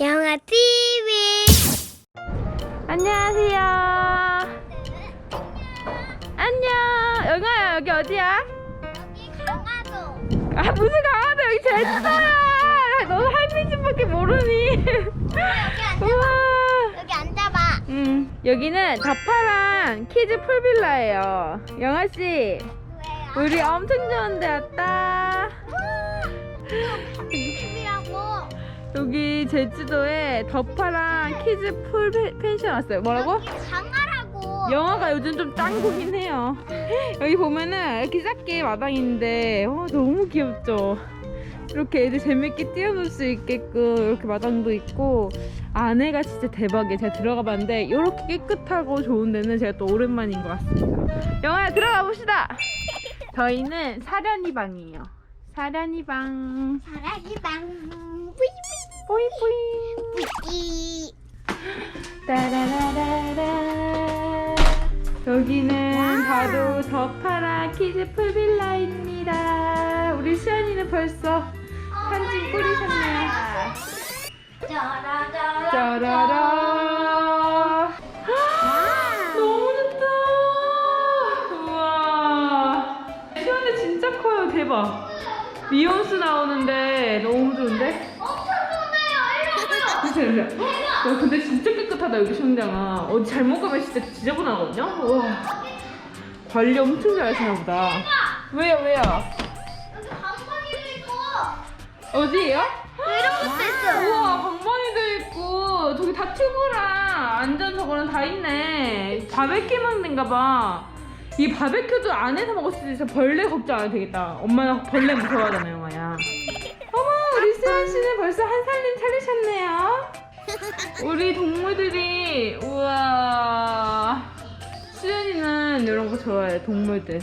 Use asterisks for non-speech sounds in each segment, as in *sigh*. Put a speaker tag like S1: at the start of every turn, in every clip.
S1: 영화 TV
S2: 안녕하세요. 안녕. 영아야 여기 어디야?
S1: 여기 강화도
S2: 아 무슨 강화도 여기 제주도야. 너 할미 집밖에 모르니?
S1: 여기 앉아봐
S2: 우와.
S1: 여기 앉아봐
S2: 음 여기는 다파랑 키즈 풀빌라예요. 영아 씨,
S1: 왜요?
S2: 우리 엄청 좋은 데 왔다.
S1: TV라고
S2: 여기 제주도에 더파랑 키즈 풀 펜- 펜션 왔어요. 뭐라고?
S1: 여기 강화라고
S2: 영화가 요즘 좀 짱구긴 해요. 여기 보면은 이렇게 작게 마당이 있는데 어, 너무 귀엽죠? 이렇게 애들 재밌게 뛰어놀 수 있게끔 이렇게 마당도 있고 안에가 진짜 대박이에요. 제가 들어가 봤는데 이렇게 깨끗하고 좋은 데는 제가 또 오랜만인 것 같습니다. 영화야 들어가 봅시다. 저희는 사련이 방이에요. 사련이 방.
S1: 사랑이 방
S2: 뿌잉 뿌잉.
S1: 뿌이
S2: 따라라라라. 여기는 바로 더파라 키즈 풀빌라입니다. 우리 수연이는 벌써 한짐 꾸리셨네요.
S1: 짜라짜라.
S2: 짜라라. 너무 좋다. 우와. 수연이 진짜 커요. 대박. 미온수 나오는데 너무 좋은데? 진짜. 야 근데 진짜 깨끗하다 여기 수영장아. 어디 잘못 가면 진짜 지저분하거든요. 와. 관리 엄청 잘하시나 보다. 왜요 왜요?
S1: 여기 방방이도 있고
S2: 어디에요?
S1: 이런 것도 있어
S2: 우와 방망이도 있고 저기 다 튜브랑 안전 저거는 다 있네. 바베큐 먹는가 봐. 이 바베큐도 안에서 먹을 수도 있어. 벌레 걱정 안 해도 되겠다. 엄마는 벌레 무서워하잖아요, 영아야. 어머, 우리 수현 씨는 벌써 한 살림 차리셨네요. 우리 동물들이 우와. 수현이는 이런 거 좋아해, 동물들.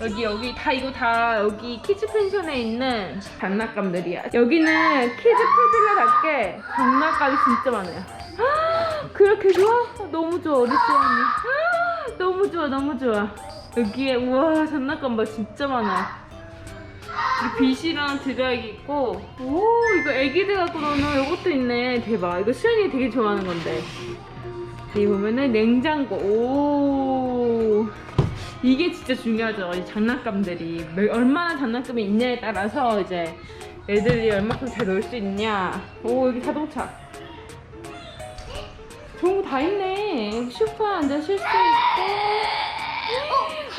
S2: 여기 여기 다 이거 다 여기 키즈 펜션에 있는 장난감들이야. 여기는 키즈 풀빌라답게 장난감이 진짜 많아요. 그렇게 좋아? 너무 좋아 우리 수현이. 너무 좋아 너무 좋아. 여기에 우와 장난감 봐 진짜 많아. 이 빛이랑 드라이기 있고. 오 이거 애기들 갖고 노는 이것도 있네. 대박. 이거 수현이 되게 좋아하는 건데. 여기 보면은 냉장고. 오. 이게 진짜 중요하죠. 이 장난감들이. 몇- 얼마나 장난감이 있냐에 따라서 이제 애들이 얼마큼 잘 놀 수 있냐. 오 여기 자동차. 좋은 거 다 있네. 소파에 앉아 쉴 수 있고.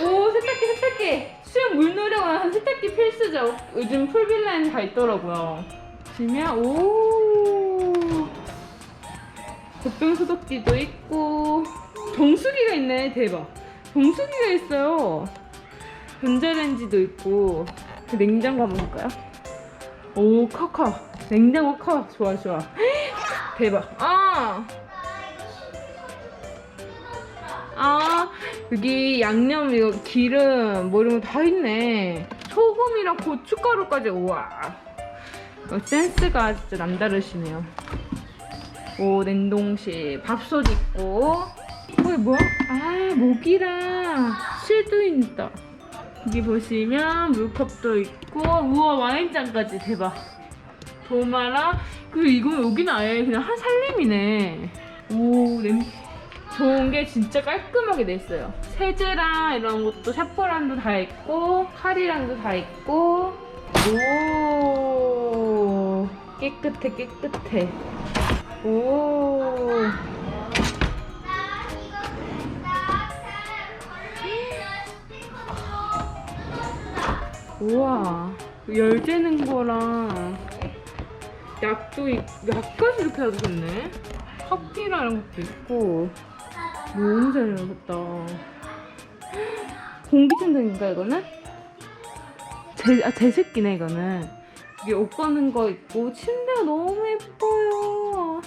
S2: 오 세탁기 세탁기 수영 물놀이 오면 세탁기 필수죠. 요즘 풀빌라에는 다 있더라고요. 보시면 오! 젖병 소독기도 있고. 정수기가 있네. 대박. 정수기가 있어요. 전자레인지도 있고. 그 냉장고 한번 볼까요? 오 커 커. 냉장고 커. 좋아 좋아. *gasps* 대박. 아! 아 여기 양념 이거 기름 뭐 이런 거 다 있네. 소금이랑 고춧가루까지 우와. 어, 센스가 진짜 남다르시네요. 오 냉동실. 밥솥 있고. 거기 뭐야? 아 모기랑 실도 있다. 여기 보시면 물컵도 있고. 우와 와인잔까지. 대박. 도마랑 그리고 이거 여기는 아예 그냥 한 살림이네. 오 냄새 좋은 게 진짜 깔끔하게 돼 있어요. 세제랑 이런 것도 샤프란도 다 있고 칼이랑도 다 있고. 오 깨끗해 깨끗해. 오. 우와 열 재는 거랑 약도 있, 약까지 이렇게 놔두셨네? 커피랑 이런 것도 있고 너무 잘 해놓으셨다. 공기청정기인가 이거는? 제, 아, 제습기네 이거는. 이게 옷 꺼는 거 있고 침대가 너무 예뻐요.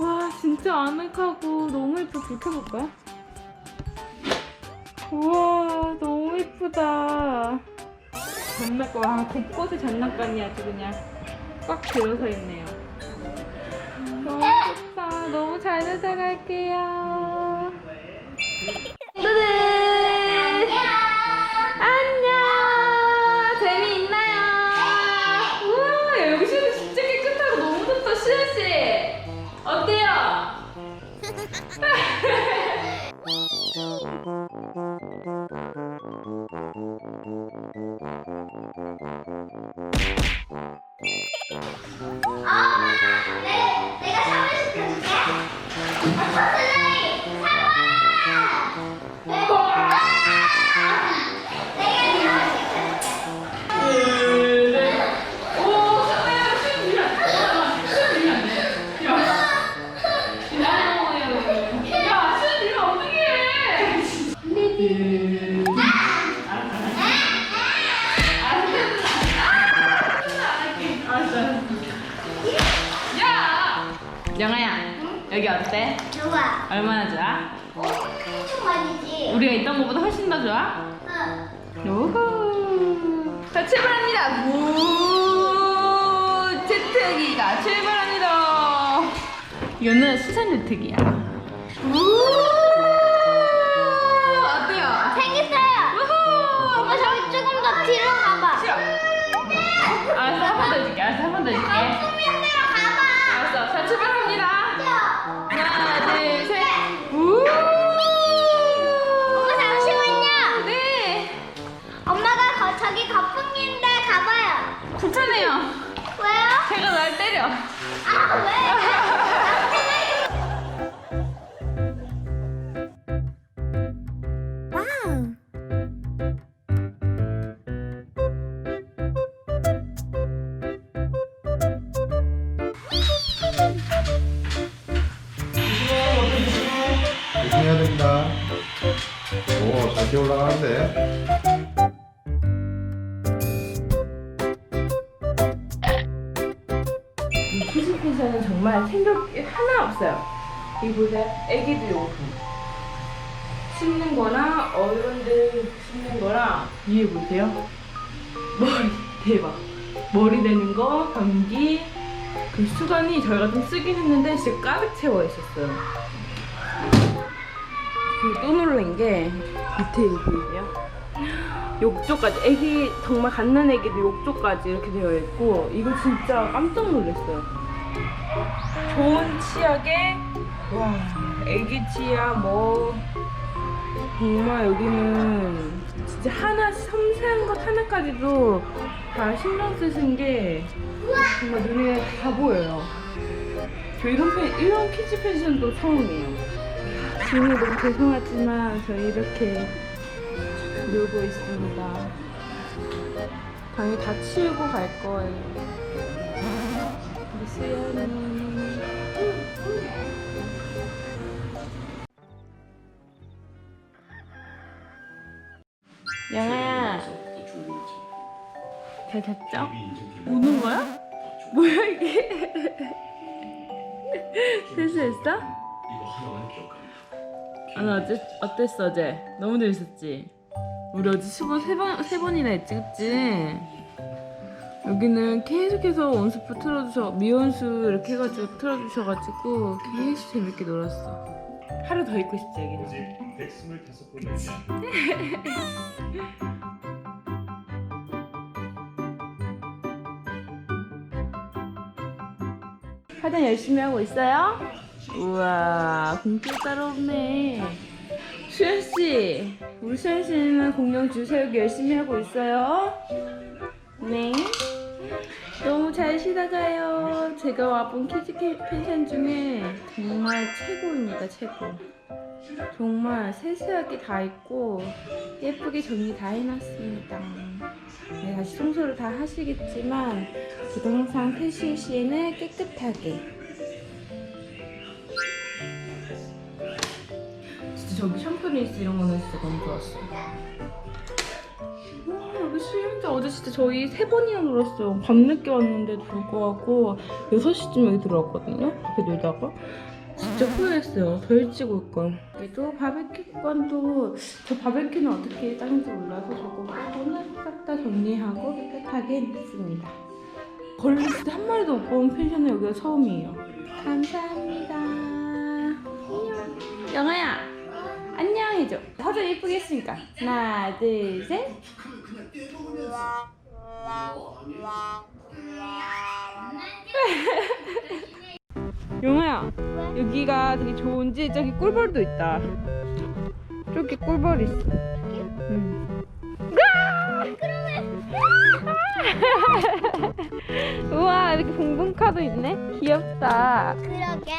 S2: 와 진짜 아늑하고 너무 예뻐 불 켜볼까요? 우와 너무 예쁘다. 장난감 와 곳곳에 장난감이 아주 그냥 꽉 들어서 있네요 너무 잘 쫓아갈게요. 뚜둔! 안녕! 재미있나요? 우와, 야, 여기 실내 진짜 깨끗하고 너무 좋다, 시아씨! 어때요? *laughs* *laughs* 네.
S1: 좋아.
S2: 얼마나 좋아?
S1: 엄청 많이 지?
S2: 우리가 있던 것보다 훨씬 더 좋아?
S1: 응.
S2: 요호. 자, 출발합니다. 우, 제트기가 출발합니다. 이거는 수산 제트기야. 우, 어때요?
S1: 생겼어요.
S2: 우후.
S1: 엄마 저기 조금 더 뒤로 가봐.
S2: 싫어. 알았어, 한 번 더 해줄게. 알았어, 한 번 더 해줄게.
S3: 됩니다. 오, 잘 뛰어 올라가는데.
S2: 이 키즈피셔는 정말 생각이 하나 없어요. 이 보세요. 애기들 용품. 씹는 거나 어른들 씹는 거랑 위에 보세요. 머리 대박. 머리 되는 거, 변기. 그 수건이 저희가 좀 쓰긴 했는데 진짜 가득 채워 있었어요. 그리고 또 놀란 게 밑에 보이세요? 욕조까지 애기 정말 갓난 애기들 욕조까지 이렇게 되어 있고 이거 진짜 깜짝 놀랐어요. 좋은 치약에 와 애기 치약 뭐 정말 여기는 진짜 하나 섬세한 것 하나까지도 다 신경 쓰신 게 정말 눈에 다 보여요. 저 이런 펜, 이런 키즈 펜션도 처음이에요. 지금 너무 죄송하지만 저희 이렇게 놀고 있습니다. 방에 다 치우고 갈 거예요. 우리 수연이. 영아야, 잘 잤죠? 우는 거야? 뭐야 이게? *laughs* 세수했어? 아, 나 어째, 어땠어 어제? 너무 재밌었지? 우리 어제 수고 세 번, 세 번이나 했지, 그치? 여기는 계속해서 온수프 틀어주셔, 미온수 이렇게 해가지고 틀어주셔가지고 계속 재밌게 놀았어. 하루 더 있고 싶지, 여기는.
S3: 125분
S2: 화장 *laughs* 열심히 하고 있어요? 우와, 공기 따로 없네. 수현 씨, 우리 수현 씨는 공룡 줄 세우기 열심히 하고 있어요. 네. 너무 잘 쉬다 가요. 제가 와본 키즈 캐- 펜션 중에 정말 최고입니다, 최고. 정말 세세하게 다 있고 예쁘게 정리 다 해놨습니다. 네, 다시 청소를 다 하시겠지만 저도 항상 퇴실 시에는 깨끗하게 저기 샴푸리스 이런 거는 진짜 너무 좋았어 와 여기 수영장 어제 진짜 저희 세 번이나 놀았어요. 밤늦게 왔는데도 불구하고 6시쯤 여기 들어왔거든요. 앞에 놀다가. 진짜 후회했어요. 더 일찍 올걸 그래도 바베큐관도 저 바베큐는 어떻게 따는지 몰라서 저거 부분은 싹다 정리하고 깨끗하게 했습니다. 걸리 진짜 한 마리도 못 본 펜션은 여기가 처음이에요. 감사합니다. 안녕. 영아야 해줘 화장 예쁘게 했으니까 하나 둘 셋 용아야
S1: 왜?
S2: 여기가 되게 좋은지 저기 꿀벌도 있다. 저기 꿀벌 있어. 응. *laughs* 우와 이렇게 붕붕카도 있네. 귀엽다.
S1: 그러게.